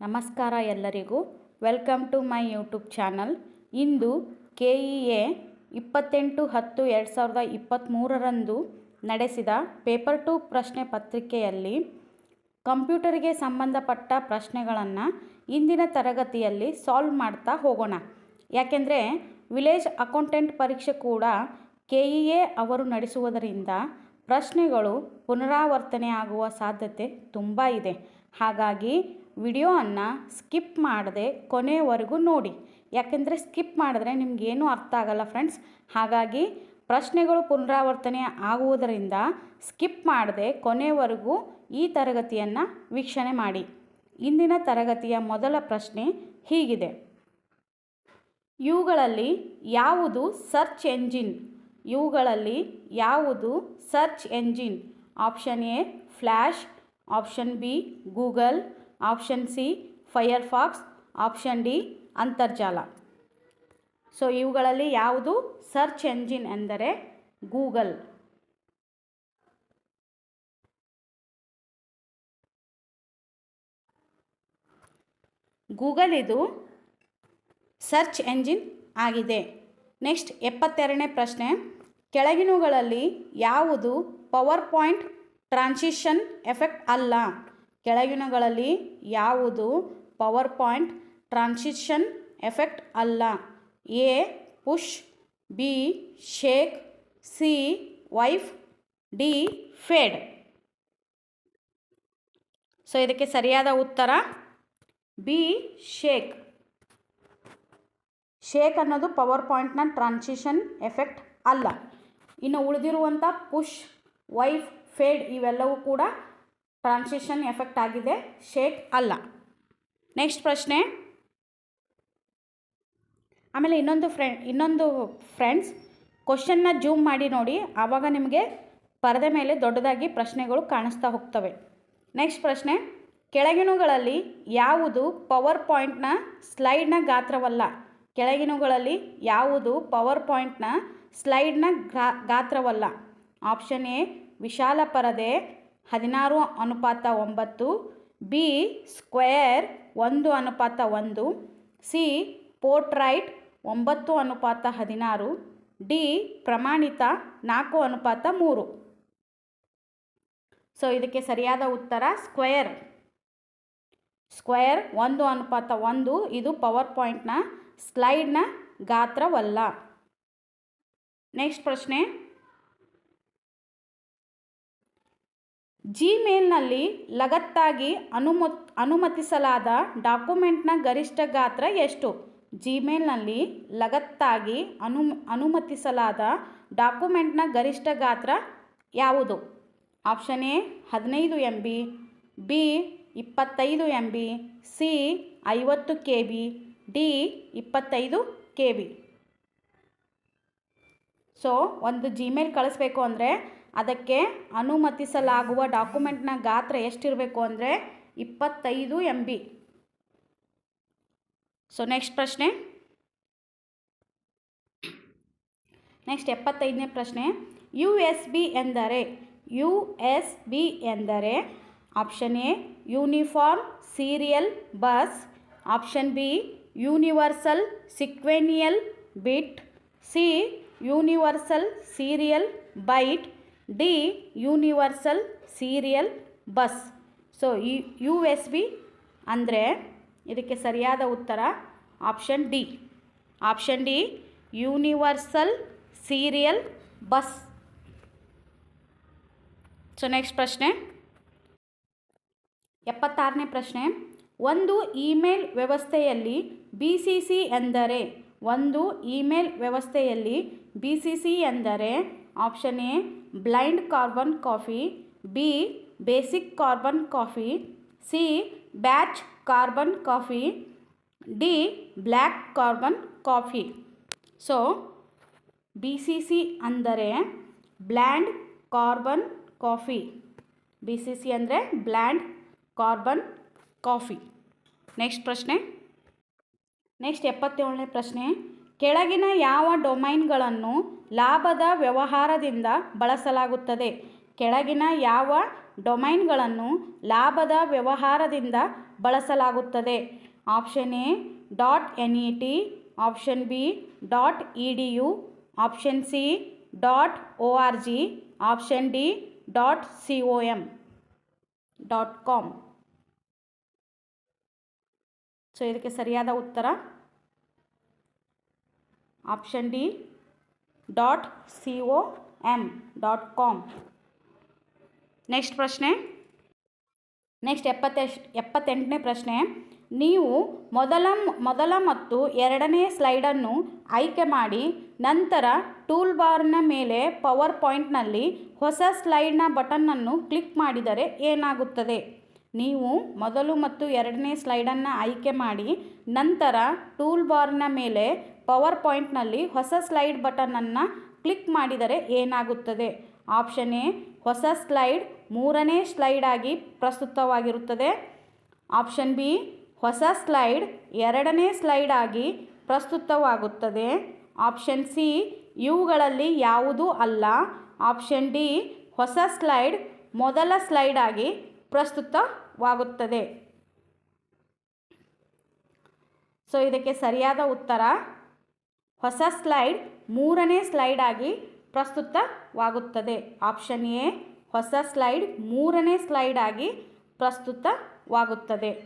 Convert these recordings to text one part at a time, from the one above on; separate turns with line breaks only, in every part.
ನಮಸ್ಕಾರ ಎಲ್ಲರಿಗೂ. Welcome to my YouTube channel. Into K E A ಇಪ್ಪತ್ತೆಂಟು ಹತ್ತು ಎರಡು ಸಾವಿರದ ಇಪ್ಪತ್ತ್ಮೂರರಂದು ನಡೆಸಿದ ಪೇಪರ್ ಟು ಪ್ರಶ್ನೆ ಪತ್ರಿಕೆಯಲ್ಲಿ ಕಂಪ್ಯೂಟರಿಗೆ ಸಂಬಂಧಪಟ್ಟ ಪ್ರಶ್ನೆಗಳನ್ನು ಇಂದಿನ ತರಗತಿಯಲ್ಲಿ ಸಾಲ್ವ್ ಮಾಡ್ತಾ ಹೋಗೋಣ. ಯಾಕೆಂದರೆ ವಿಲೇಜ್ ಅಕೌಂಟೆಂಟ್ ಪರೀಕ್ಷೆ ಕೂಡ ಕೆ ಇ ಎ ಅವರು ನಡೆಸುವುದರಿಂದ ಪ್ರಶ್ನೆಗಳು ಪುನರಾವರ್ತನೆ ಆಗುವ ಸಾಧ್ಯತೆ ತುಂಬ ಇದೆ. ಹಾಗಾಗಿ ವಿಡಿಯೋವನ್ನು ಸ್ಕಿಪ್ ಮಾಡದೆ ಕೊನೆಯವರೆಗೂ ನೋಡಿ. ಯಾಕೆಂದರೆ ಸ್ಕಿಪ್ ಮಾಡಿದ್ರೆ ನಿಮಗೇನು ಅರ್ಥ ಆಗಲ್ಲ ಫ್ರೆಂಡ್ಸ್. ಹಾಗಾಗಿ ಪ್ರಶ್ನೆಗಳು ಪುನರಾವರ್ತನೆ ಆಗುವುದರಿಂದ ಸ್ಕಿಪ್ ಮಾಡದೆ ಕೊನೆಯವರೆಗೂ ಈ ತರಗತಿಯನ್ನು ವೀಕ್ಷಣೆ ಮಾಡಿ. ಇಂದಿನ ತರಗತಿಯ ಮೊದಲ ಪ್ರಶ್ನೆ ಹೀಗಿದೆ. ಇವುಗಳಲ್ಲಿ ಯಾವುದು ಸರ್ಚ್ ಎಂಜಿನ್? ಇವುಗಳಲ್ಲಿ ಯಾವುದು search engine? Option A, flash. Option B, Google. Option C, Firefox, option D, ಅಂತರ್ಜಾಲ. ಸೊ, ಇವುಗಳಲ್ಲಿ ಯಾವುದು? ಸರ್ಚ್ ಎಂಜಿನ್ ಎಂದರೆ ಗೂಗಲ್. ಗೂಗಲ್ ಇದು ಸರ್ಚ್ ಎಂಜಿನ್ ಆಗಿದೆ. ನೆಕ್ಸ್ಟ್, ಎಪ್ಪತ್ತೆರಡನೇ ಪ್ರಶ್ನೆ. ಕೆಳಗಿನವುಗಳಲ್ಲಿ ಯಾವುದು? ಪವರ್ ಪಾಯಿಂಟ್ ಟ್ರಾನ್ಸಿಷನ್ ಎಫೆಕ್ಟ್ ಅಲ್ಲ. ಕೆಳಗಿನಗಳಲ್ಲಿ ಯಾವುದು? ಪವರ್ ಪಾಯಿಂಟ್, ಟ್ರಾನ್ಸಿಷನ್ ಎಫೆಕ್ಟ್ ಅಲ್ಲ. A, push, B, shake, C, wipe, D, fade. So, ಇದಕ್ಕೆ ಸರಿಯಾದ ಉತ್ತರ, ಬಿ, ಶೇಕ್. ಶೇಕ್ ಅನ್ನೋದು ಪವರ್ ಪಾಯಿಂಟ್ನ ಟ್ರಾನ್ಸಿಷನ್ ಎಫೆಕ್ಟ್ ಅಲ್ಲ. ಇನ್ನು ಉಳಿದಿರುವಂಥ ಪುಷ್, ವೈಫ್, ಫೇಡ್ ಇವೆಲ್ಲವೂ ಕೂಡ ಟ್ರಾನ್ಸಿಷನ್ ಎಫೆಕ್ಟ್ ಆಗಿದೆ. ಶೇಕ್ ಅಲ್ಲ. ನೆಕ್ಸ್ಟ್ ಪ್ರಶ್ನೆ. ಆಮೇಲೆ ಇನ್ನೊಂದು ಫ್ರೆಂಡ್ ಇನ್ನೊಂದು ಫ್ರೆಂಡ್ಸ್ ಕ್ವಶನ್ನ ಜೂಮ್ ಮಾಡಿ ನೋಡಿ. ಆವಾಗ ನಿಮಗೆ ಪರದೆ ಮೇಲೆ ದೊಡ್ಡದಾಗಿ ಪ್ರಶ್ನೆಗಳು ಕಾಣಿಸ್ತಾ ಹೋಗ್ತವೆ. ನೆಕ್ಸ್ಟ್ ಪ್ರಶ್ನೆ. ಕೆಳಗಿನವುಗಳಲ್ಲಿ ಯಾವುದು ಪವರ್ ಪಾಯಿಂಟ್ನ ಸ್ಲೈಡ್ನ ಗಾತ್ರವಲ್ಲ? ಕೆಳಗಿನವುಗಳಲ್ಲಿ ಯಾವುದು ಪವರ್ ಪಾಯಿಂಟ್ನ ಸ್ಲೈಡ್ನ ಗಾತ್ರವಲ್ಲ? ಆಪ್ಷನ್ ಎ ವಿಶಾಲ ಪರದೆ. ಹದಿನಾರು ಅನುಪಾತ ಒಂಬತ್ತು ಬಿ ಸ್ಕ್ವೇರ್ ಒಂದು ಅನುಪಾತ ಒಂದು ಸಿ ಪೋರ್ಟ್ರೈಟ್ ಒಂಬತ್ತು ಅನುಪಾತ ಹದಿನಾರು ಡಿ ಪ್ರಮಾಣಿತ ನಾಲ್ಕು ಅನುಪಾತ ಮೂರು. ಸೊ ಇದಕ್ಕೆ ಸರಿಯಾದ ಉತ್ತರ ಸ್ಕ್ವೇರ್ ಸ್ಕ್ವೇರ್ ಒಂದು ಅನುಪಾತ ಒಂದು, ಇದು ಪವರ್ ಪಾಯಿಂಟ್ನ ಸ್ಲೈಡ್ನ ಗಾತ್ರವಲ್ಲ. ನೆಕ್ಸ್ಟ್ ಪ್ರಶ್ನೆ. ಜಿಮೇಲ್ನಲ್ಲಿ ಲಗತ್ತಾಗಿ ಅನುಮತ್ ಅನುಮತಿಸಲಾದ ಡಾಕ್ಯುಮೆಂಟ್ನ ಗರಿಷ್ಠ ಗಾತ್ರ ಎಷ್ಟು? ಜಿಮೇಲ್ನಲ್ಲಿ ಲಗತ್ತಾಗಿ ಅನು, ಅನುಮತಿಸಲಾದ ಡಾಕ್ಯುಮೆಂಟ್ನ ಗರಿಷ್ಠ ಗಾತ್ರ ಯಾವುದು? ಆಪ್ಷನ್ ಎ, ಹದಿನೈದು ಎಂ ಬಿ ಬಿ, ಇಪ್ಪತ್ತೈದು ಎಂ ಬಿ ಸಿ, ಐವತ್ತು ಕೆ ಬಿ ಡಿ, ಇಪ್ಪತ್ತೈದು ಕೆ ಬಿ ಸೊ ಒಂದು ಜಿಮೇಲ್ ಕಳಿಸ್ಬೇಕು ಅಂದರೆ ಅದಕ್ಕೆ ಅನುಮತಿಸಲಾಗುವ ಡಾಕ್ಯುಮೆಂಟ್ನ ಗಾತ್ರ ಎಷ್ಟಿರಬೇಕು ಅಂದರೆ ಇಪ್ಪತ್ತೈದು ಎಂ ಬಿ ಸೊ ನೆಕ್ಸ್ಟ್ ಪ್ರಶ್ನೆ. ನೆಕ್ಸ್ಟ್ ಎಪ್ಪತ್ತೈದನೇ ಪ್ರಶ್ನೆ. ಯು ಎಸ್ ಬಿ ಎಂದರೆ ಯು ಎಸ್ ಬಿ ಎಂದರೆ option A uniform serial bus option B universal sequential bit C universal serial byte D universal serial bus. So U S B ಅಂದರೆ ಇದಕ್ಕೆ ಸರಿಯಾದ ಉತ್ತರ option D. Option D universal serial bus. So next ಪ್ರಶ್ನೆ. ಎಪ್ಪತ್ತಾರನೇ ಪ್ರಶ್ನೆ. ಒಂದು email ವ್ಯವಸ್ಥೆಯಲ್ಲಿ B C C ಎಂದರೆ, ಒಂದು ಇಮೇಲ್ ವ್ಯವಸ್ಥೆಯಲ್ಲಿ ಬಿ ಸಿ ಸಿ ಎಂದರೆ, option A blind carbon copy B basic carbon copy C batch carbon copy D black carbon copy so B C C ಅಂದರೆ blind carbon copy B C C ಅಂದರೆ blind carbon copy next ಪ್ರಶ್ನೆ next ಎಪ್ಪತ್ತೇಳನೇ ಪ್ರಶ್ನೆ ಕೆಳಗಿನ ಯಾವ ಡೊಮೈನ್ಗಳನ್ನು ಲಾಭದ ವ್ಯವಹಾರದಿಂದ ಬಳಸಲಾಗುತ್ತದೆ? ಕೆಳಗಿನ ಯಾವ ಡೊಮೈನ್ಗಳನ್ನು ಲಾಭದ ವ್ಯವಹಾರದಿಂದ ಬಳಸಲಾಗುತ್ತದೆ? Option A, dot N E T, option B, dot E D U, option C, dot O R G, option D, dot C O M dot com. So, ಇದಕ್ಕೆ ಸರಿಯಾದ ಉತ್ತರ option D dot C O M dot com next ಪ್ರಶ್ನೆ. Next ಎಪ್ಪತ್ತೆಷ್ಟು ಎಪ್ಪತ್ತೆಂಟನೇ ಪ್ರಶ್ನೆ. ನೀವು ಮೊದಲ ಮೊದಲ ಮತ್ತು ಎರಡನೇ ಸ್ಲೈಡನ್ನು ಆಯ್ಕೆ ಮಾಡಿ ನಂತರ ಟೂಲ್ ಬಾರ್ನ ಮೇಲೆ ಪವರ್ ಪಾಯಿಂಟ್ನಲ್ಲಿ ಹೊಸ ಸ್ಲೈಡ್ನ ಬಟನ್ನನ್ನು ಕ್ಲಿಕ್ ಮಾಡಿದರೆ ಏನಾಗುತ್ತದೆ? ನೀವು ಮೊದಲು ಮತ್ತು ಎರಡನೇ ಸ್ಲೈಡನ್ನು ಆಯ್ಕೆ ಮಾಡಿ, ನಂತರ ಟೂಲ್ ಬಾರ್ನ ಮೇಲೆ ಪವರ್ ಪಾಯಿಂಟ್ನಲ್ಲಿ ಹೊಸ ಸ್ಲೈಡ್ ಬಟನನ್ನು ಕ್ಲಿಕ್ ಮಾಡಿದರೆ ಏನಾಗುತ್ತದೆ? ಆಪ್ಷನ್ ಎ, ಹೊಸ ಸ್ಲೈಡ್ ಮೂರನೇ ಸ್ಲೈಡ್ ಆಗಿ ಪ್ರಸ್ತುತವಾಗಿರುತ್ತದೆ. ಆಪ್ಷನ್ ಬಿ, ಹೊಸ ಸ್ಲೈಡ್ ಎರಡನೇ ಸ್ಲೈಡ್ ಆಗಿ ಪ್ರಸ್ತುತವಾಗುತ್ತದೆ. ಆಪ್ಷನ್ ಸಿ, ಇವುಗಳಲ್ಲಿ ಯಾವುದೂ ಅಲ್ಲ. ಆಪ್ಷನ್ ಡಿ, ಹೊಸ ಸ್ಲೈಡ್ ಮೊದಲ ಸ್ಲೈಡ್ ಆಗಿ ಪ್ರಸ್ತುತವಾಗುತ್ತದೆ. ಸೊ ಇದಕ್ಕೆ ಸರಿಯಾದ ಉತ್ತರ ಹೊಸ ಸ್ಲೈಡ್, ಮೂರನೇ ಸ್ಲೈಡ್ ಆಗಿ ಪ್ರಸ್ತುತವಾಗುತ್ತದೆ. ಆಪ್ಷನ್ ಎ ಹೊಸ ಸ್ಲೈಡ್, ಮೂರನೇ ಸ್ಲೈಡ್ ಆಗಿ ಪ್ರಸ್ತುತವಾಗುತ್ತದೆ.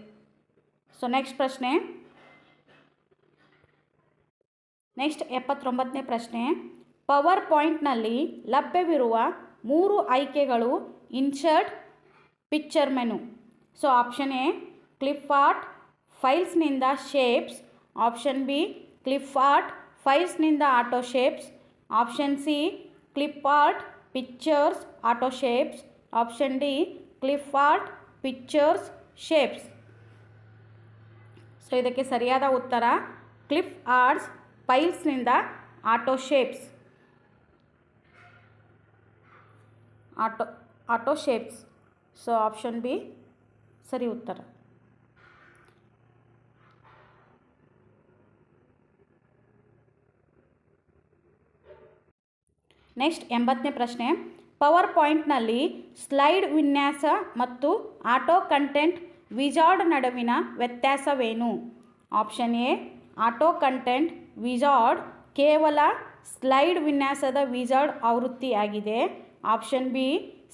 ಸೊ ನೆಕ್ಸ್ಟ್ ಪ್ರಶ್ನೆ. ನೆಕ್ಸ್ಟ್ ಎಪ್ಪತ್ತೊಂಬತ್ತನೇ ಪ್ರಶ್ನೆ. ಪವರ್ ಪಾಯಿಂಟ್ನಲ್ಲಿ ಲಭ್ಯವಿರುವ ಮೂರು ಆಯ್ಕೆಗಳು insert picture menu so option A clip art ಫೈಲ್ಸ್ನಿಂದ shapes option B clip art ಫೈಲ್ಸ್ನಿಂದ auto shapes option C clip art pictures auto shapes option D clip art pictures shapes so ಇದಕ್ಕೆ ಸರಿಯಾದ ಉತ್ತರ clip arts ಫೈಲ್ಸ್ನಿಂದ auto shapes auto auto shapes so option B ಸರಿ ಉತ್ತರ. Next ಎಂಬತ್ತನೇ ಪ್ರಶ್ನೆ, power ಪಾಯಿಂಟ್ನಲ್ಲಿ slide ವಿನ್ಯಾಸ ಮತ್ತು ಆಟೋ ಕಂಟೆಂಟ್ ವಿಜಾರ್ಡ್ ನಡುವಿನ ವ್ಯತ್ಯಾಸವೇನು? Option A, auto content wizard ಕೇವಲ ಸ್ಲೈಡ್ ವಿನ್ಯಾಸದ ವಿಜಾರ್ಡ್ ಆವೃತ್ತಿಯಾಗಿದೆ. ಆಪ್ಷನ್ ಬಿ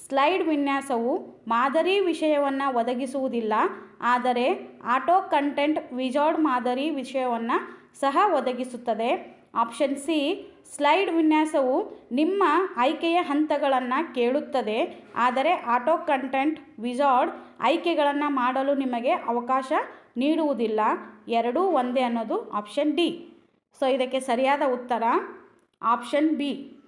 ಸ್ಲೈಡ್ ವಿನ್ಯಾಸವು ಮಾದರಿ ವಿಷಯವನ್ನು ಒದಗಿಸುವುದಿಲ್ಲ, ಆದರೆ ಆಟೋ ಕಂಟೆಂಟ್ ವಿಜಾರ್ಡ್ ಮಾದರಿ ವಿಷಯವನ್ನು ಸಹ ಒದಗಿಸುತ್ತದೆ. ಆಪ್ಷನ್ ಸಿ, ಸ್ಲೈಡ್ ವಿನ್ಯಾಸವು ನಿಮ್ಮ ಆಯ್ಕೆಯ ಹಂತಗಳನ್ನು ಕೇಳುತ್ತದೆ, ಆದರೆ ಆಟೋ ಕಂಟೆಂಟ್ ವಿಜಾರ್ಡ್ ಆಯ್ಕೆಗಳನ್ನು ಮಾಡಲು ನಿಮಗೆ ಅವಕಾಶ ನೀಡುವುದಿಲ್ಲ. ಎರಡೂ ಒಂದೇ ಅನ್ನೋದು ಆಪ್ಷನ್ ಡಿ. ಸೊ, ಇದಕ್ಕೆ ಸರಿಯಾದ ಉತ್ತರ ಆಪ್ಷನ್ ಬಿ.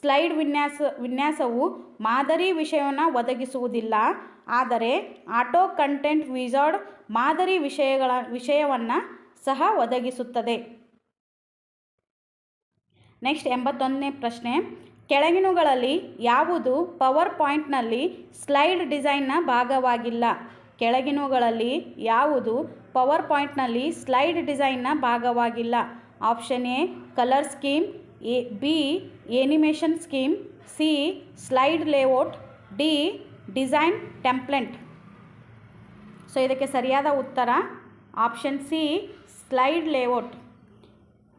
ಸ್ಲೈಡ್ ವಿನ್ಯಾಸ, ವಿನ್ಯಾಸವು ಮಾದರಿ ವಿಷಯವನ್ನು ಒದಗಿಸುವುದಿಲ್ಲ. ಆದರೆ ಆಟೋ ಕಂಟೆಂಟ್ ವಿಜಾರ್ಡ್ ಮಾದರಿ ವಿಷಯಗಳ, ವಿಷಯವನ್ನು ಸಹ ಒದಗಿಸುತ್ತದೆ. ನೆಕ್ಸ್ಟ್ ಎಂಬತ್ತೊಂದನೇ ಪ್ರಶ್ನೆ. ಕೆಳಗಿನವುಗಳಲ್ಲಿ ಯಾವುದು ಪವರ್ ಪಾಯಿಂಟ್ನಲ್ಲಿ ಸ್ಲೈಡ್ ಡಿಸೈನ್ನ ಭಾಗವಾಗಿಲ್ಲ? ಕೆಳಗಿನವುಗಳಲ್ಲಿ ಯಾವುದು ಪವರ್ ಪಾಯಿಂಟ್ನಲ್ಲಿ ಸ್ಲೈಡ್ ಡಿಸೈನ್ನ ಭಾಗವಾಗಿಲ್ಲ? Option A, colour scheme, A, B animation scheme C slide layout D design template so ಇದಕ್ಕೆ ಸರಿಯಾದ ಉತ್ತರ ಆಪ್ಷನ್ ಸಿ ಸ್ಲೈಡ್ ಲೇಔಟ್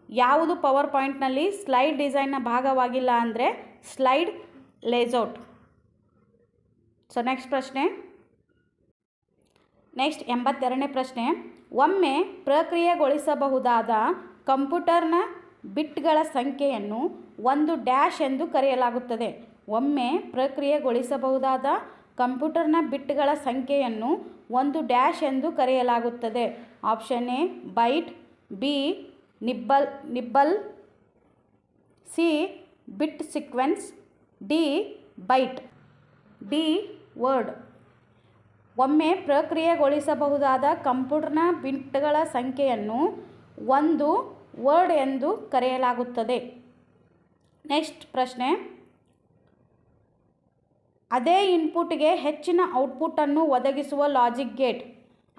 ಯಾವುದು ಪವರ್ ಪಾಯಿಂಟ್ನಲ್ಲಿ ಸ್ಲೈಡ್ ಡಿಸೈನ್ನ ಭಾಗವಾಗಿಲ್ಲ ಅಂದರೆ ಸ್ಲೈಡ್ ಲೇಔಟ್ ಸೊ ನೆಕ್ಸ್ಟ್ ಪ್ರಶ್ನೆ. ನೆಕ್ಸ್ಟ್ ಎಂಬತ್ತೆರಡನೇ ಪ್ರಶ್ನೆ. ಒಮ್ಮೆ ಪ್ರಕ್ರಿಯೆಗೊಳಿಸಬಹುದಾದ ಕಂಪ್ಯೂಟರ್ನ ಬಿಟ್ಗಳ ಸಂಖ್ಯೆಯನ್ನು ಒಂದು ಡ್ಯಾಶ್ ಎಂದು ಕರೆಯಲಾಗುತ್ತದೆ. ಒಮ್ಮೆ ಪ್ರಕ್ರಿಯೆಗೊಳಿಸಬಹುದಾದ ಕಂಪ್ಯೂಟರ್ನ ಬಿಟ್ಗಳ ಸಂಖ್ಯೆಯನ್ನು ಒಂದು ಡ್ಯಾಶ್ ಎಂದು ಕರೆಯಲಾಗುತ್ತದೆ. Option A, byte, B, nibble nibble, C, bit sequence, D, byte, D, word. ಒಮ್ಮೆ ಪ್ರಕ್ರಿಯೆಗೊಳಿಸಬಹುದಾದ ಕಂಪ್ಯೂಟರ್ನ ಬಿಟ್ಗಳ ಸಂಖ್ಯೆಯನ್ನು ಒಂದು ವರ್ಡ್ ಎಂದು ಕರೆಯಲಾಗುತ್ತದೆ. ನೆಕ್ಸ್ಟ್ ಪ್ರಶ್ನೆ. ಅದೇ ಇನ್ಪುಟ್ಗೆ ಹೆಚ್ಚಿನ ಔಟ್ಪುಟನ್ನು ಒದಗಿಸುವ ಲಾಜಿಕ್ ಗೇಟ್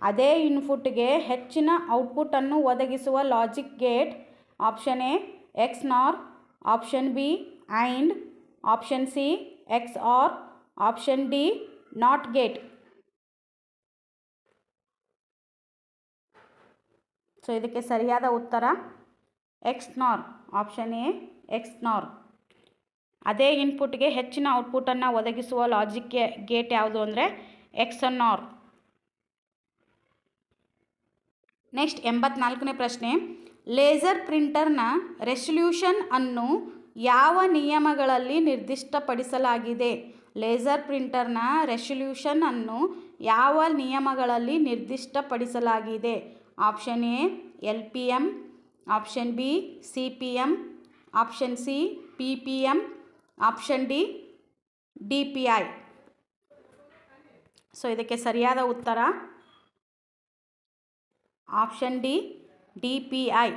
ಅದೇ ಇನ್ಪುಟ್ಗೆ ಹೆಚ್ಚಿನ ಔಟ್ಪುಟನ್ನು ಒದಗಿಸುವ logic gate option A XNOR option B and option C XOR option D not gate so ಇದಕ್ಕೆ ಸರಿಯಾದ ಉತ್ತರ. ಎಕ್ಸ್ ನಾರ್ ಆಪ್ಷನ್ ಎ ಎಕ್ಸ್ ನಾರ್ ಅದೇ ಇನ್ಪುಟ್ಗೆ ಹೆಚ್ಚಿನ ಔಟ್ಪುಟನ್ನು ಒದಗಿಸುವ ಲಾಜಿಕ್ ಗೇಟ್ ಯಾವುದು ಅಂದರೆ ಎಕ್ಸ್ ನಾರ್ ನೆಕ್ಸ್ಟ್ ಎಂಬತ್ನಾಲ್ಕನೇ ಪ್ರಶ್ನೆ. ಲೇಸರ್ ಪ್ರಿಂಟರ್ನ ರೆಸಲ್ಯೂಷನ್ ಅನ್ನು ಯಾವ ನಿಯಮಗಳಲ್ಲಿ ನಿರ್ದಿಷ್ಟಪಡಿಸಲಾಗಿದೆ? ಲೇಸರ್ ಪ್ರಿಂಟರ್ನ ರೆಸಲ್ಯೂಷನ್ ಅನ್ನು ಯಾವ ನಿಯಮಗಳಲ್ಲಿ ನಿರ್ದಿಷ್ಟಪಡಿಸಲಾಗಿದೆ? Option A L P M option B C P M option C P P M option D D P I so ಇದಕ್ಕೆ ಸರಿಯಾದ ಉತ್ತರ. Option D D P I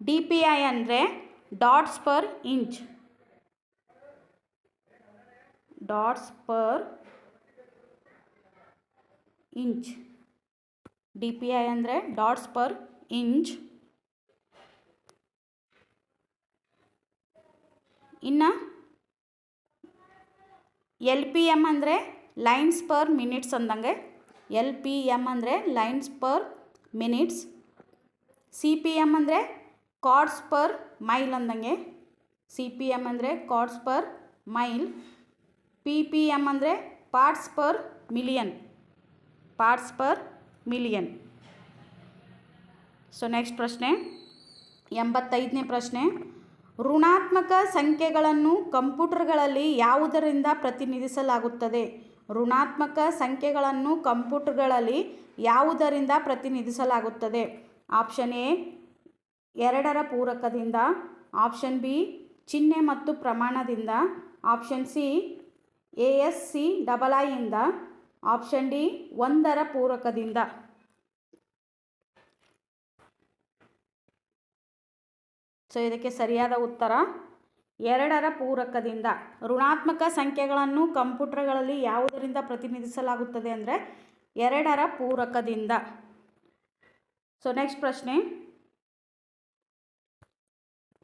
D P I ಅಂದರೆ dots per inch dots per inch D P I ಅಂದರೆ dots per inch ಇನ್ನು L P M ಅಂದರೆ lines per minutes ಅಂದಂಗೆ, L P M ಅಂದರೆ lines per minutes, C P M ಅಂದರೆ cards per mile ಅಂದಂಗೆ, C P M ಅಂದರೆ cards per mile, P P M ಅಂದರೆ parts per million, parts per million. So next ಪ್ರಶ್ನೆ, ಎಂಬತ್ತೈದನೇ ಪ್ರಶ್ನೆ. ಋಣಾತ್ಮಕ ಸಂಖ್ಯೆಗಳನ್ನು ಕಂಪ್ಯೂಟರ್ಗಳಲ್ಲಿ ಯಾವುದರಿಂದ ಪ್ರತಿನಿಧಿಸಲಾಗುತ್ತದೆ? ಋಣಾತ್ಮಕ ಸಂಖ್ಯೆಗಳನ್ನು ಕಂಪ್ಯೂಟರ್ಗಳಲ್ಲಿ ಯಾವುದರಿಂದ ಪ್ರತಿನಿಧಿಸಲಾಗುತ್ತದೆ? ಆಪ್ಷನ್ ಎ, ಎರಡರ ಪೂರಕದಿಂದ. ಆಪ್ಷನ್ ಬಿ, ಚಿಹ್ನೆ ಮತ್ತು ಪ್ರಮಾಣದಿಂದ. Option C, A S C double ಐಯಿಂದ option D, ಒಂದರ ಪೂರಕದಿಂದ. ಸೊ ಇದಕ್ಕೆ ಸರಿಯಾದ ಉತ್ತರ, ಎರಡರ ಪೂರಕದಿಂದ. ಋಣಾತ್ಮಕ ಸಂಖ್ಯೆಗಳನ್ನು ಕಂಪ್ಯೂಟರ್ಗಳಲ್ಲಿ ಯಾವುದರಿಂದ ಪ್ರತಿನಿಧಿಸಲಾಗುತ್ತದೆ ಅಂದರೆ ಎರಡರ ಪೂರಕದಿಂದ. ಸೊ ನೆಕ್ಸ್ಟ್ ಪ್ರಶ್ನೆ.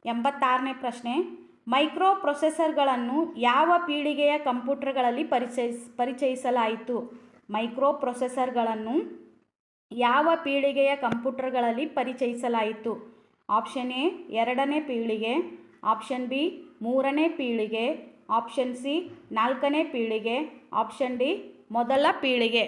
ಎಂಬತ್ತಾರನೇ ಪ್ರಶ್ನೆ. ಮೈಕ್ರೋ ಪ್ರೊಸೆಸರ್ಗಳನ್ನು ಯಾವ ಪೀಳಿಗೆಯ ಕಂಪ್ಯೂಟರ್ಗಳಲ್ಲಿ ಪರಿಚಯಿಸ್ ಪರಿಚಯಿಸಲಾಯಿತು? ಮೈಕ್ರೋ ಪ್ರೊಸೆಸರ್ಗಳನ್ನು ಯಾವ ಪೀಳಿಗೆಯ ಕಂಪ್ಯೂಟರ್ಗಳಲ್ಲಿ ಪರಿಚಯಿಸಲಾಯಿತು? ಆಪ್ಷನ್ ಎ ಎರಡನೇ ಪೀಳಿಗೆ, ಆಪ್ಷನ್ ಬಿ ಮೂರನೇ ಪೀಳಿಗೆ, ಆಪ್ಷನ್ ಸಿ ನಾಲ್ಕನೇ ಪೀಳಿಗೆ, ಆಪ್ಷನ್ ಡಿ ಮೊದಲ ಪೀಳಿಗೆ.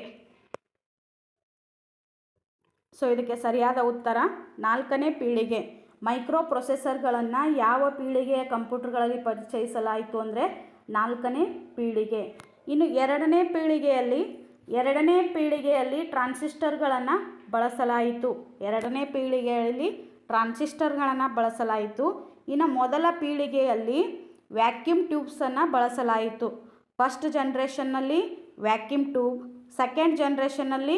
ಸೊ ಇದಕ್ಕೆ ಸರಿಯಾದ ಉತ್ತರ ನಾಲ್ಕನೇ ಪೀಳಿಗೆ. ಮೈಕ್ರೋ ಪ್ರೊಸೆಸರ್ಗಳನ್ನು ಯಾವ ಪೀಳಿಗೆಯ ಕಂಪ್ಯೂಟರ್ಗಳಲ್ಲಿ ಪರಿಚಯಿಸಲಾಯಿತು ಅಂದರೆ ನಾಲ್ಕನೇ ಪೀಳಿಗೆ. ಇನ್ನು ಎರಡನೇ ಪೀಳಿಗೆಯಲ್ಲಿ ಎರಡನೇ ಪೀಳಿಗೆಯಲ್ಲಿ ಟ್ರಾನ್ಸಿಸ್ಟರ್ಗಳನ್ನು ಬಳಸಲಾಯಿತು. ಎರಡನೇ ಪೀಳಿಗೆಯಲ್ಲಿ ಟ್ರಾನ್ಸಿಸ್ಟರ್ಗಳನ್ನು ಬಳಸಲಾಯಿತು. ಇನ್ನು ಮೊದಲ ಪೀಳಿಗೆಯಲ್ಲಿ ವ್ಯಾಕ್ಯೂಮ್ ಟ್ಯೂಬ್ಸನ್ನು ಬಳಸಲಾಯಿತು. ಫಸ್ಟ್ ಜನ್ರೇಷನ್ನಲ್ಲಿ ವ್ಯಾಕ್ಯೂಮ್ ಟ್ಯೂಬ್, ಸೆಕೆಂಡ್ ಜನ್ರೇಷನ್ನಲ್ಲಿ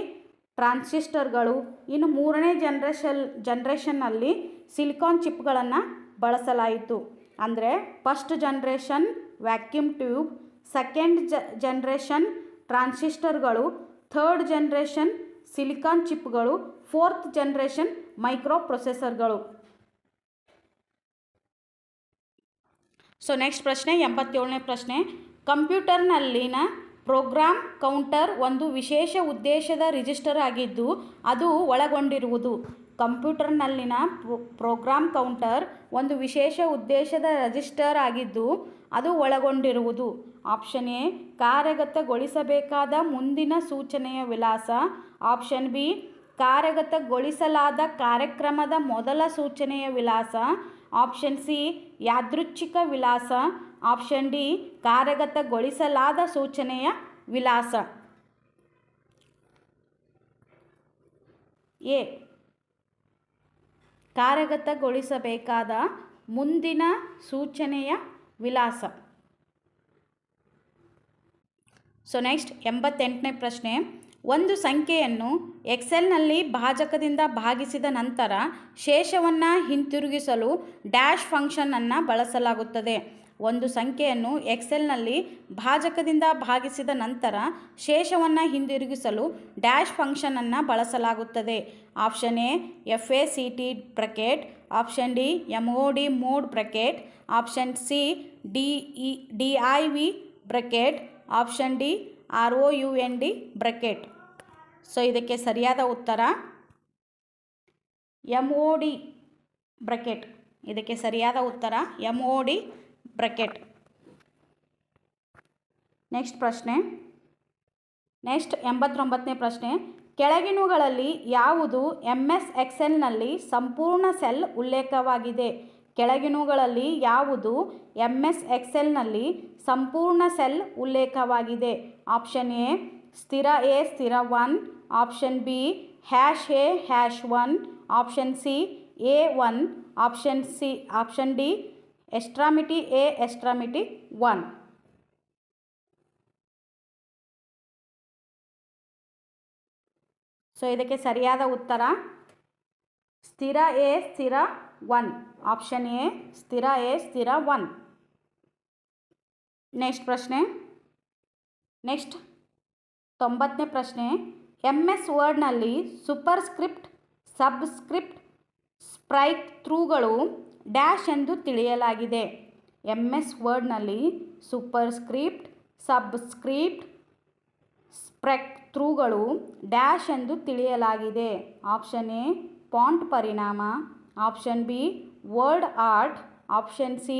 ಟ್ರಾನ್ಸಿಸ್ಟರ್ಗಳು, ಇನ್ನು ಮೂರನೇ ಜನ್ರೇಷನ್ ಜನ್ರೇಷನ್ನಲ್ಲಿ ಸಿಲಿಕಾನ್ ಚಿಪ್ಗಳನ್ನು ಬಳಸಲಾಯಿತು. ಅಂದರೆ first generation vacuum tube, second ಜ, ಜನ್ರೇಷನ್ ಟ್ರಾನ್ಸಿಸ್ಟರ್ಗಳು, ಥರ್ಡ್ ಜನ್ರೇಷನ್ ಸಿಲಿಕಾನ್ ಚಿಪ್ಗಳು, ಫೋರ್ತ್ ಜನ್ರೇಷನ್ ಮೈಕ್ರೋ ಪ್ರೊಸೆಸರ್ಗಳು ಸೊ ನೆಕ್ಸ್ಟ್ ಪ್ರಶ್ನೆ, ಎಂಬತ್ತೇಳನೇ ಪ್ರಶ್ನೆ. ಕಂಪ್ಯೂಟರ್ನಲ್ಲಿನ ಪ್ರೋಗ್ರಾಮ್ ಕೌಂಟರ್ ಒಂದು ವಿಶೇಷ ಉದ್ದೇಶದ ರಿಜಿಸ್ಟರ್ ಆಗಿದ್ದು, ಅದು ಒಳಗೊಂಡಿರುವುದು. ಕಂಪ್ಯೂಟರ್ನಲ್ಲಿನ ಪ್ರೋಗ್ರಾಮ್ ಕೌಂಟರ್ ಒಂದು ವಿಶೇಷ ಉದ್ದೇಶದ ರಿಜಿಸ್ಟರ್ ಆಗಿದ್ದು, ಅದು ಒಳಗೊಂಡಿರುವುದು. ಆಪ್ಷನ್ ಎ, ಕಾರ್ಯಗತಗೊಳಿಸಬೇಕಾದ ಮುಂದಿನ ಸೂಚನೆಯ ವಿಳಾಸ. ಆಪ್ಷನ್ ಬಿ ಕಾರ್ಯಗತಗೊಳಿಸಲಾದ ಕಾರ್ಯಕ್ರಮದ ಮೊದಲ ಸೂಚನೆಯ ವಿಳಾಸ ಆಪ್ಷನ್ ಸಿ, ಯಾದೃಚ್ಛಿಕ ವಿಳಾಸ, ಆಪ್ಷನ್ ಡಿ, ಕಾರ್ಯಗತಗೊಳಿಸಲಾದ ಸೂಚನೆಯ ವಿಳಾಸ. ಎ. ಕಾರ್ಯಗತಗೊಳಿಸಬೇಕಾದ ಮುಂದಿನ ಸೂಚನೆಯ ವಿಳಾಸ. ಸೊ ನೆಕ್ಸ್ಟ್ ಎಂಬತ್ತೆಂಟನೇ ಪ್ರಶ್ನೆ. ಒಂದು ಸಂಖ್ಯೆಯನ್ನು ಎಕ್ಸೆಲ್ನಲ್ಲಿ ಭಾಜಕದಿಂದ ಭಾಗಿಸಿದ ನಂತರ ಶೇಷವನ್ನು ಹಿಂತಿರುಗಿಸಲು ಡ್ಯಾಶ್ ಫಂಕ್ಷನನ್ನು ಬಳಸಲಾಗುತ್ತದೆ. ಒಂದು ಸಂಖ್ಯೆಯನ್ನು ಎಕ್ಸೆಲ್ನಲ್ಲಿ ಭಾಜಕದಿಂದ ಭಾಗಿಸಿದ ನಂತರ ಶೇಷವನ್ನು ಹಿಂದಿರುಗಿಸಲು ಡ್ಯಾಶ್ ಫಂಕ್ಷನನ್ನು ಬಳಸಲಾಗುತ್ತದೆ. Option A, F A, C, T bracket, option D, M O D mod bracket, option C, D, E, D I V bracket, option D, R O U N D bracket. So ಇದಕ್ಕೆ ಸರಿಯಾದ ಉತ್ತರ M O D bracket ಇದಕ್ಕೆ ಸರಿಯಾದ ಉತ್ತರ M O D bracket next ಪ್ರಶ್ನೆ. Next ಎಂಬತ್ತೊಂಬತ್ತನೇ ಪ್ರಶ್ನೆ. ಕೆಳಗಿನವುಗಳಲ್ಲಿ ಯಾವುದು ಎಂ ಎಸ್ ಎಕ್ಸೆಲ್ನಲ್ಲಿ ಸಂಪೂರ್ಣ ಸೆಲ್ ಉಲ್ಲೇಖವಾಗಿದೆ? ಕೆಳಗಿನವುಗಳಲ್ಲಿ ಯಾವುದು ಎಂ ಎಸ್ ಎಕ್ಸೆಲ್ನಲ್ಲಿ ಸಂಪೂರ್ಣ ಸೆಲ್ ಉಲ್ಲೇಖವಾಗಿದೆ? ಆಪ್ಷನ್ ಎ ಸ್ಥಿರ ಎ, ಸ್ಥಿರ one, option B hash A hash one, option C, A one, option C, option D ಎಸ್ಟ್ರಾಮಿಟಿ A ಎಸ್ಟ್ರಾಮಿಟಿ ಒನ್. ಸೊ ಇದಕ್ಕೆ ಸರಿಯಾದ ಉತ್ತರ, ಸ್ಥಿರ ಎ, ಸ್ಥಿರ ಒನ್, ಆಪ್ಷನ್ ಎ, ಸ್ಥಿರ ಎ, ಸ್ಥಿರ ಒನ್. ನೆಕ್ಸ್ಟ್ ಪ್ರಶ್ನೆ. ನೆಕ್ಸ್ಟ್ ತೊಂಬತ್ತನೇ ಪ್ರಶ್ನೆ ಎಂ ಎಸ್ ವರ್ಡ್ನಲ್ಲಿ ಸೂಪರ್ ಸ್ಕ್ರಿಪ್ಟ್ ಸಬ್ಸ್ಕ್ರಿಪ್ಟ್ ಸ್ಪ್ರೈಕ್ ಥ್ರೂಗಳು ಡ್ಯಾಶ್ ಎಂದು ತಿಳಿಯಲಾಗಿದೆ. ಎಂ ಎಸ್ ವರ್ಡ್ನಲ್ಲಿ ಸೂಪರ್ ಸ್ಕ್ರಿಪ್ಟ್ ಸಬ್ಸ್ಕ್ರಿಪ್ಟ್ ಸ್ಪ್ರೆಕ್ ಥ್ರೂಗಳು ಡ್ಯಾಶ್ ಎಂದು ತಿಳಿಯಲಾಗಿದೆ. ಆಪ್ಷನ್ ಎ ಪಾಂಟ್ ಪರಿಣಾಮ. Option B word art option C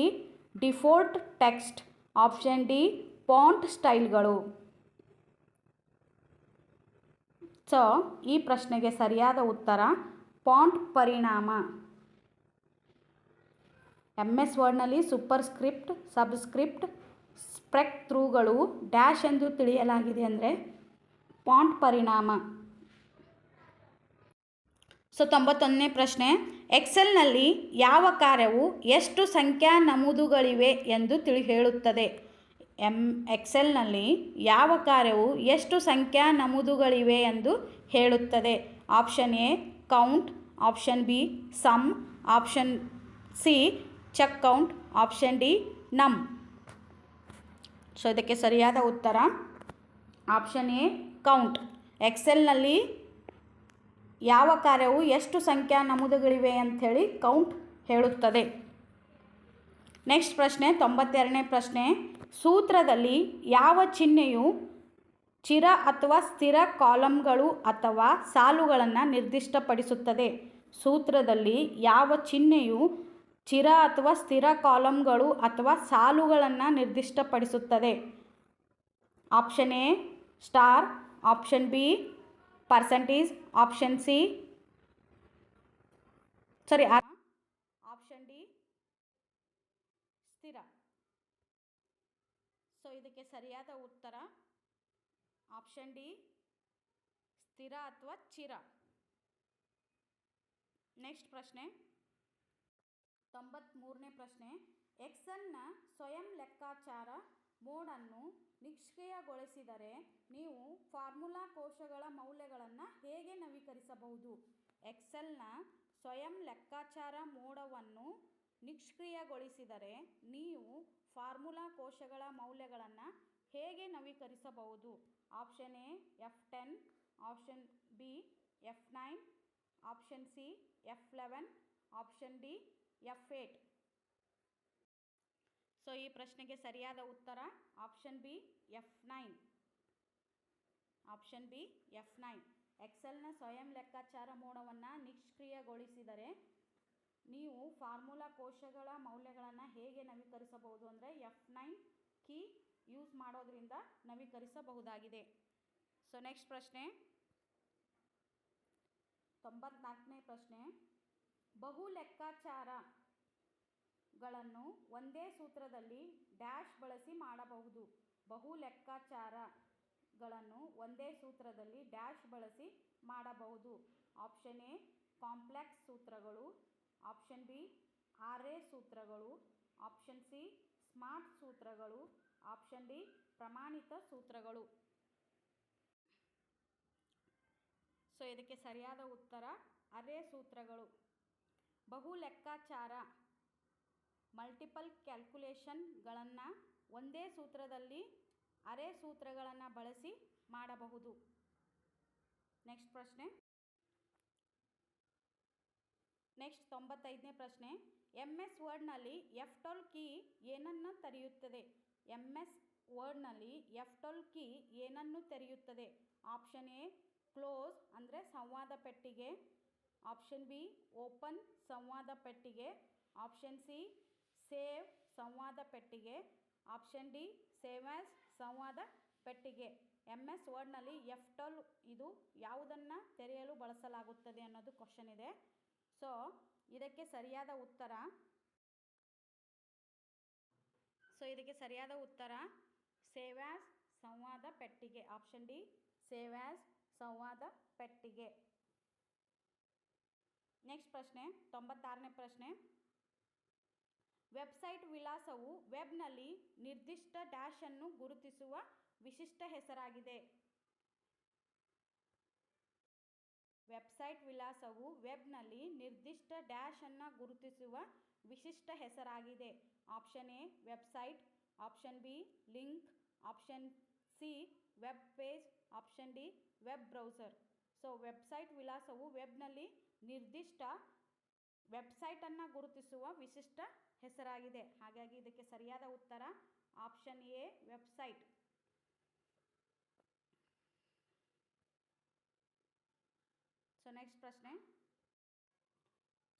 default text option D font ಸ್ಟೈಲ್ಗಳು so ಈ ಪ್ರಶ್ನೆಗೆ ಸರಿಯಾದ ಉತ್ತರ ಪಾಂಟ್ ಪರಿಣಾಮ. ಎಂ ಎಸ್ ವರ್ಡ್ನಲ್ಲಿ ಸೂಪರ್ ಸ್ಕ್ರಿಪ್ಟ್ ಸಬ್ಸ್ಕ್ರಿಪ್ಟ್ ಸ್ಪ್ರೆಕ್ ಥ್ರೂಗಳು ಡ್ಯಾಶ್ ಎಂದು ತಿಳಿಯಲಾಗಿದೆ ಅಂದರೆ ಪಾಂಟ್ ಪರಿಣಾಮ. ಸೊ ತೊಂಬತ್ತೊಂದನೇ ಪ್ರಶ್ನೆ ಎಕ್ಸೆಲ್ನಲ್ಲಿ ಯಾವ ಕಾರ್ಯವು ಎಷ್ಟು ಸಂಖ್ಯಾ ನಮೂದುಗಳಿವೆ ಎಂದು ತಿಳಿ ಹೇಳುತ್ತದೆ. ಎಂ ಎಕ್ಸೆಲ್ನಲ್ಲಿ ಯಾವ ಕಾರ್ಯವು ಎಷ್ಟು ಸಂಖ್ಯಾ ನಮೂದುಗಳಿವೆ ಎಂದು ಹೇಳುತ್ತದೆ. Option A, count. Option B, sum. Option C, check count. Option D, num. So, ಇದಕ್ಕೆ ಸರಿಯಾದ ಉತ್ತರ. Option A, count. ಎಕ್ಸೆಲ್ನಲ್ಲಿ ಯಾವ ಕಾರ್ಯವು ಎಷ್ಟು ಸಂಖ್ಯಾ ನಮೂದುಗಳಿವೆ ಅಂಥೇಳಿ ಕೌಂಟ್ ಹೇಳುತ್ತದೆ. ನೆಕ್ಸ್ಟ್ ಪ್ರಶ್ನೆ, ತೊಂಬತ್ತೆರಡನೇ ಪ್ರಶ್ನೆ. ಸೂತ್ರದಲ್ಲಿ ಯಾವ ಚಿಹ್ನೆಯು ಚಿರ ಅಥವಾ ಸ್ಥಿರ ಕಾಲಮ್ಗಳು ಅಥವಾ ಸಾಲುಗಳನ್ನು ನಿರ್ದಿಷ್ಟಪಡಿಸುತ್ತದೆ? ಸೂತ್ರದಲ್ಲಿ ಯಾವ ಚಿಹ್ನೆಯು ಚಿರ ಅಥವಾ ಸ್ಥಿರ ಕಾಲಮ್ಗಳು ಅಥವಾ ಸಾಲುಗಳನ್ನು ನಿರ್ದಿಷ್ಟಪಡಿಸುತ್ತದೆ? Option A star option B percentage option C sorry option D ಸ್ಥಿರ ಸೊ ಇದಕ್ಕೆ ಸರಿಯಾದ ಉತ್ತರ ಆಪ್ಷನ್ ಡಿ, ಸ್ಥಿರ ಅಥವಾ ಚಿರ. ನೆಕ್ಸ್ಟ್ ಪ್ರಶ್ನೆ. ತೊಂಬತ್ತ್ಮೂರನೇ ಪ್ರಶ್ನೆ. ಎಕ್ಸೆಲ್ನ ಸ್ವಯಂ ಲೆಕ್ಕಾಚಾರ ಮೋಡನ್ನು ನಿಷ್ಕ್ರಿಯಗೊಳಿಸಿದರೆ ನೀವು ಫಾರ್ಮುಲಾ ಕೋಶಗಳ ಮೌಲ್ಯಗಳನ್ನು ಹೇಗೆ ನವೀಕರಿಸಬಹುದು? ಎಕ್ಸೆಲ್ನ ಸ್ವಯಂ ಲೆಕ್ಕಾಚಾರ ಮೋಡವನ್ನು ನಿಷ್ಕ್ರಿಯಗೊಳಿಸಿದರೆ ನೀವು ಫಾರ್ಮುಲಾ ಕೋಶಗಳ ಮೌಲ್ಯಗಳನ್ನು ಹೇಗೆ ನವೀಕರಿಸಬಹುದು? Option A, F ten, option B, F nine, option C, F eleven, option D, F eight. So, ಈ ಪ್ರಶ್ನೆಗೆ ಸರಿಯಾದ ಉತ್ತರ option B, F nine. Option B, F nine. ಎಕ್ಸೆಲ್ನ ಸ್ವಯಂ ಲೆಕ್ಕಾಚಾರ ಮೋಡವನ್ನು ನಿಷ್ಕ್ರಿಯಗೊಳಿಸಿದರೆ ನೀವು ಫಾರ್ಮುಲಾ ಕೋಶಗಳ ಮೌಲ್ಯಗಳನ್ನು ಹೇಗೆ ನವೀಕರಿಸಬಹುದು ಅಂದರೆ ಎಫ್ ನೈನ್ ಕೀ ಯೂಸ್ ಮಾಡೋದ್ರಿಂದ ನವೀಕರಿಸಬಹುದಾಗಿದೆ. ಸೊ ನೆಕ್ಸ್ಟ್ ಪ್ರಶ್ನೆ. ತೊಂಬತ್ನಾಲ್ಕನೇ ಪ್ರಶ್ನೆ. ಬಹು ಲೆಕ್ಕಾಚಾರಗಳನ್ನು ಒಂದೇ ಸೂತ್ರದಲ್ಲಿ ಡ್ಯಾಶ್ ಬಳಸಿ ಮಾಡಬಹುದು. ಬಹು ಲೆಕ್ಕಾಚಾರಗಳನ್ನು ಒಂದೇ ಸೂತ್ರದಲ್ಲಿ ಡ್ಯಾಶ್ ಬಳಸಿ ಮಾಡಬಹುದು. ಆಪ್ಷನ್ ಎ, ಕಾಂಪ್ಲೆಕ್ಸ್ ಸೂತ್ರಗಳು. ಆಪ್ಷನ್ ಬಿ ಎ ಸೂತ್ರಗಳು. ಆಪ್ಷನ್ ಸಿ ಸ್ಮಾರ್ಟ್ ಸೂತ್ರಗಳು. ಆಪ್ಷನ್ ಡಿ ಪ್ರಮಾಣಿತ ಸೂತ್ರಗಳು. ಸೊ ಇದಕ್ಕೆ ಸರಿಯಾದ ಉತ್ತರ ಅರೆ ಸೂತ್ರಗಳು. ಬಹು ಲೆಕ್ಕಾಚಾರ ಮಲ್ಟಿಪಲ್ ಕ್ಯಾಲ್ಕುಲೇಷನ್ಗಳನ್ನು ಒಂದೇ ಸೂತ್ರದಲ್ಲಿ ಅರೆ ಸೂತ್ರಗಳನ್ನು ಬಳಸಿ ಮಾಡಬಹುದು. ನೆಕ್ಸ್ಟ್ ಪ್ರಶ್ನೆ. ನೆಕ್ಸ್ಟ್ ತೊಂಬತ್ತೈದನೇ ಪ್ರಶ್ನೆ. ಎಂ ಎಸ್ ವರ್ಡ್ನಲ್ಲಿ ಎಫ್ ಟೋಲ್ ಕೀ ಏನನ್ನು ತೆರೆಯುತ್ತದೆ? ಎಂ ಎಸ್ ವರ್ಡ್ನಲ್ಲಿ ಎಫ್ ಟೋಲ್ ಕೀ ಏನನ್ನು ತೆರೆಯುತ್ತದೆ? ಆಪ್ಷನ್ ಎ, ಕ್ಲೋಸ್ ಅಂದರೆ ಸಂವಾದ ಪೆಟ್ಟಿಗೆ. ಆಪ್ಷನ್ ಬಿ, ಓಪನ್ ಸಂವಾದ ಪೆಟ್ಟಿಗೆ. ಆಪ್ಷನ್ ಸಿ, ಸೇವ್ ಸಂವಾದ ಪೆಟ್ಟಿಗೆ. ಆಪ್ಷನ್ ಡಿ, ಸೇವ್ ಆ್ಯಸ್ ಸಂವಾದ ಪೆಟ್ಟಿಗೆ. ಎಂ ಎಸ್ ವರ್ಡ್ನಲ್ಲಿ ಎಫ್ ಟೋಲ್ ಇದು ಯಾವುದನ್ನು ತೆರೆಯಲು ಬಳಸಲಾಗುತ್ತದೆ ಅನ್ನೋದು ಕ್ವಶನ್ ಇದೆ. ಸೊ ಇದಕ್ಕೆ ಸರಿಯಾದ ಉತ್ತರ. ಸೊ ಇದಕ್ಕೆ ಸರಿಯಾದ ಉತ್ತರ, ಸೇವ್ ಆ್ಯಸ್ ಸಂವಾದ ಪೆಟ್ಟಿಗೆ. ಆಪ್ಷನ್ ಡಿ ಸೇವ್ ಆ್ಯಸ್ ಸಂವಾದ ಪೆಟ್ಟಿಗೆ. ನೆಕ್ಸ್ಟ್ ಪ್ರಶ್ನೆ, ತೊಂಬತ್ತಾರನೇ ಪ್ರಶ್ನೆ. ವೆಬ್ಸೈಟ್ ವಿಳಾಸವು ವೆಬ್ನಲ್ಲಿ ನಿರ್ದಿಷ್ಟ ಡ್ಯಾಶ್ ಅನ್ನು ಗುರುತಿಸುವ ವಿಶಿಷ್ಟ ಹೆಸರಾಗಿದೆ. ವೆಬ್ಸೈಟ್ ವಿಳಾಸವು ವೆಬ್ನಲ್ಲಿ ನಿರ್ದಿಷ್ಟ ಡ್ಯಾಶ್ ಅನ್ನು ಗುರುತಿಸುವ ವಿಶಿಷ್ಟ ಹೆಸರಾಗಿದೆ. Option A, website. Option B, link. Option C, web page. Option D, web browser. So, website ವಿಳಾಸವು ವೆಬ್ನಲ್ಲಿ ನಿರ್ದಿಷ್ಟ ವೆಬ್ಸೈಟನ್ನು ಗುರುತಿಸುವ ವಿಶಿಷ್ಟ ಹೆಸರಾಗಿದೆ. ಹಾಗಾಗಿ ಇದಕ್ಕೆ ಸರಿಯಾದ ಉತ್ತರ ಆಪ್ಷನ್ ಎ, ವೆಬ್ಸೈಟ್. ನೆಕ್ಸ್ಟ್ ಪ್ರಶ್ನೆ.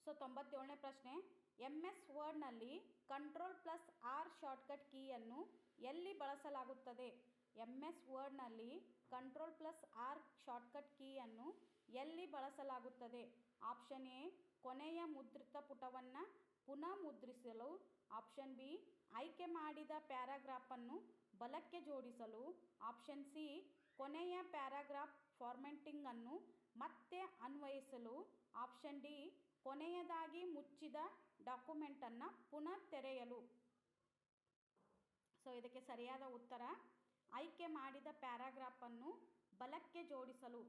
ಸೊ, ತೊಂಬತ್ತೇಳನೇ ಪ್ರಶ್ನೆ. ಎಂ ಎಸ್ ವರ್ಡ್ನಲ್ಲಿ ಕಂಟ್ರೋಲ್ ಪ್ಲಸ್ ಆರ್ ಶಾರ್ಟ್ಕಟ್ ಕೀಯನ್ನು ಎಲ್ಲಿ ಬಳಸಲಾಗುತ್ತದೆ? ಎಂ ಎಸ್ ವರ್ಡ್ನಲ್ಲಿ ಕಂಟ್ರೋಲ್ ಪ್ಲಸ್ ಆರ್ ಶಾರ್ಟ್ಕಟ್ ಕೀಯನ್ನು ಎಲ್ಲಿ ಬಳಸಲಾಗುತ್ತದೆ? ಆಪ್ಷನ್ ಎ ಕೊನೆಯ ಮುದ್ರಿತ ಪುಟವನ್ನು ಪುನಃ ಮುದ್ರಿಸಲು. ಆಪ್ಷನ್ ಬಿ ಆಯ್ಕೆ ಮಾಡಿದ ಪ್ಯಾರಾಗ್ರಾಫನ್ನು ಬಲಕ್ಕೆ ಜೋಡಿಸಲು. ಆಪ್ಷನ್ ಸಿ ಕೊನೆಯ ಪ್ಯಾರಾಗ್ರಾಫ್ ಫಾರ್ಮೆಟಿಂಗನ್ನು ಮತ್ತೆ ಅನ್ವಯಿಸಲು ಆಪ್ಷನ್ ಡಿ ಕೊನೆಯದಾಗಿ ಮುಚ್ಚಿದ ಡಾಕ್ಯುಮೆಂಟನ್ನು ಪುನಃ ತೆರೆಯಲು. ಸೊ ಇದಕ್ಕೆ ಸರಿಯಾದ ಉತ್ತರ, ಆಯ್ಕೆ ಮಾಡಿದ ಪ್ಯಾರಾಗ್ರಾಫನ್ನು ಬಲಕ್ಕೆ ಜೋಡಿಸಲು.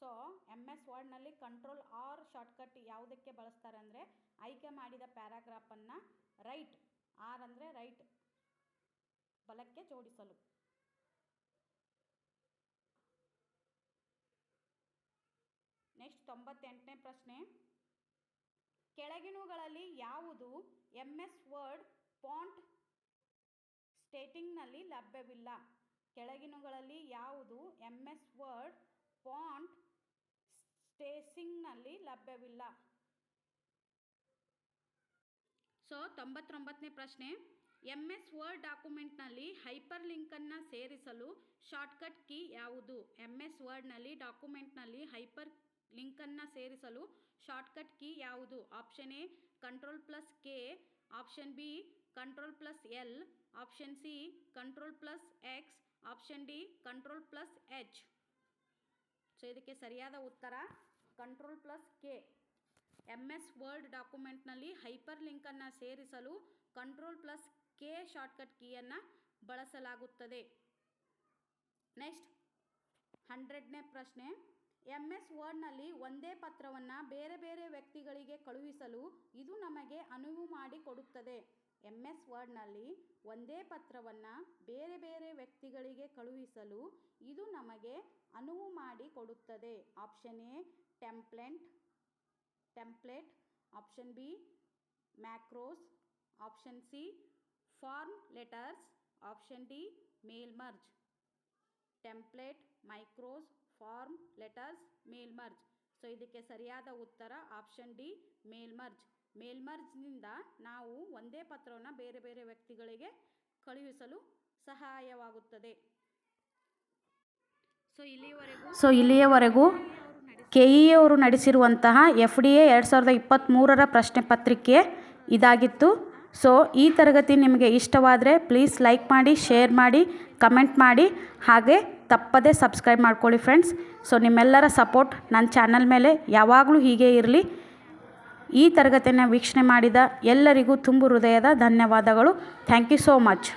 ಸೊ ಎಂ ಎಸ್ ವರ್ಡ್ನಲ್ಲಿ ಕಂಟ್ರೋಲ್ ಆರ್ ಶಾರ್ಟ್ಕಟ್ ಯಾವುದಕ್ಕೆ ಬಳಸ್ತಾರೆ ಅಂದರೆ, ಆಯ್ಕೆ ಮಾಡಿದ ಪ್ಯಾರಾಗ್ರಾಫನ್ನು ರೈಟ್ ಆರ್ ಅಂದರೆ ರೈಟ್ ಬಲಕ್ಕೆ ಜೋಡಿಸಲು. ನೆಕ್ಸ್ಟ್ ತೊಂಬತ್ತೆಂಟನೇ ಪ್ರಶ್ನೆ. ಕೆಳಗಿನವುಗಳಲ್ಲಿ ಯಾವುದು ಎಂ ಎಸ್ ವರ್ಡ್ ಪಾಂಟ್ ಸ್ಟೇಟಿಂಗ್ನಲ್ಲಿ ಲಭ್ಯವಿಲ್ಲ? ಕೆಳಗಿನವುಗಳಲ್ಲಿ ಯಾವುದು ಎಂ ಎಸ್ ವರ್ಡ್ ಪಾಂಟ್ ಸ್ಟೇಸಿಂಗ್ನಲ್ಲಿ ಲಭ್ಯವಿಲ್ಲ? ಸೊ ತೊಂಬತ್ತೊಂಬತ್ತನೇ ಪ್ರಶ್ನೆ. ಎಂ ಎಸ್ ವರ್ಡ್ ಡಾಕ್ಯುಮೆಂಟ್ನಲ್ಲಿ ಹೈಪರ್ ಲಿಂಕನ್ನು ಸೇರಿಸಲು ಶಾರ್ಟ್ಕಟ್ ಕೀ ಯಾವುದು? ಎಂ ಎಸ್ ವರ್ಡ್ನಲ್ಲಿ ಡಾಕ್ಯುಮೆಂಟ್ನಲ್ಲಿ ಹೈಪರ್ ಲಿಂಕನ್ನು ಸೇರಿಸಲು ಶಾರ್ಟ್ಕಟ್ ಕೀ ಯಾವುದು? Option A, control plus K, option B, control plus L, option C, control plus X, option D, control plus H. So ಇದಕ್ಕೆ ಸರಿಯಾದ ಉತ್ತರ, control plus K. M S word ಡಾಕ್ಯುಮೆಂಟ್ನಲ್ಲಿ ಹೈಪರ್ ಲಿಂಕನ್ನು ಸೇರಿಸಲು ಕಂಟ್ರೋಲ್ ಪ್ಲಸ್ ಕೆ ಶಾರ್ಟ್ಕಟ್ ಕೀಯನ್ನು ಬಳಸಲಾಗುತ್ತದೆ. Next, ಹಂಡ್ರೆಡ್ನೇ ಪ್ರಶ್ನೆ. M S ವರ್ಡ್ನಲ್ಲಿ ಒಂದೇ ಪತ್ರವನ್ನು ಬೇರೆ ಬೇರೆ ವ್ಯಕ್ತಿಗಳಿಗೆ ಕಳುಹಿಸಲು ಇದು ನಮಗೆ ಅನುವು ಮಾಡಿಕೊಡುತ್ತದೆ ಎಂ ಎಸ್ ವರ್ಡ್ನಲ್ಲಿ ಒಂದೇ ಪತ್ರವನ್ನು ಬೇರೆ ಬೇರೆ ವ್ಯಕ್ತಿಗಳಿಗೆ ಕಳುಹಿಸಲು ಇದು ನಮಗೆ ಅನುವು ಮಾಡಿಕೊಡುತ್ತದೆ option A, template, template, option B, macros, option C, form letters, option D, mail merge. Template, macros form letters mail merge so ಇದಕ್ಕೆ ಸರಿಯಾದ ಉತ್ತರ ಆಪ್ಷನ್ ಡಿ ಮೇಲ್ಮರ್ಜ್ ಮೇಲ್ಮರ್ಜ್ನಿಂದ ಮೇಲ್ ಮರ್ಜ್ನಿಂದ ನಾವು ಒಂದೇ ಪತ್ರವನ್ನು ಬೇರೆ ಬೇರೆ ವ್ಯಕ್ತಿಗಳಿಗೆ ಕಳುಹಿಸಲು ಸಹಾಯವಾಗುತ್ತದೆ. ಸೊ ಇಲ್ಲಿಯವರೆಗೂ
ಸೊ ಇಲ್ಲಿಯವರೆಗೂ ಕೆ ಇ ಅವರು ನಡೆಸಿರುವಂತಹ ಎಫ್ ಡಿ ಎ ಎರಡು ಸಾವಿರದ ಇಪ್ಪತ್ತ್ಮೂರರ ಪ್ರಶ್ನೆ ಪತ್ರಿಕೆ ಇದಾಗಿತ್ತು. ಸೊ ಈ ತರಗತಿ ನಿಮಗೆ ಇಷ್ಟವಾದರೆ ಪ್ಲೀಸ್ ಲೈಕ್ ಮಾಡಿ ಶೇರ್ ಮಾಡಿ ಕಮೆಂಟ್ ಮಾಡಿ. ಹಾಗೆ ತಪ್ಪದೇ ಸಬ್ಸ್ಕ್ರೈಬ್ ಮಾಡ್ಕೊಳ್ಳಿ ಫ್ರೆಂಡ್ಸ್ ಸೊ ನಿಮ್ಮೆಲ್ಲರ ಸಪೋರ್ಟ್ ನನ್ನ ಚಾನಲ್ ಮೇಲೆ ಯಾವಾಗಲೂ ಹೀಗೆ ಇರಲಿ. ಈ ತರಗತಿಯನ್ನು ವೀಕ್ಷಣೆ ಮಾಡಿದ ಎಲ್ಲರಿಗೂ ತುಂಬು ಹೃದಯದ ಧನ್ಯವಾದಗಳು. Thank you so much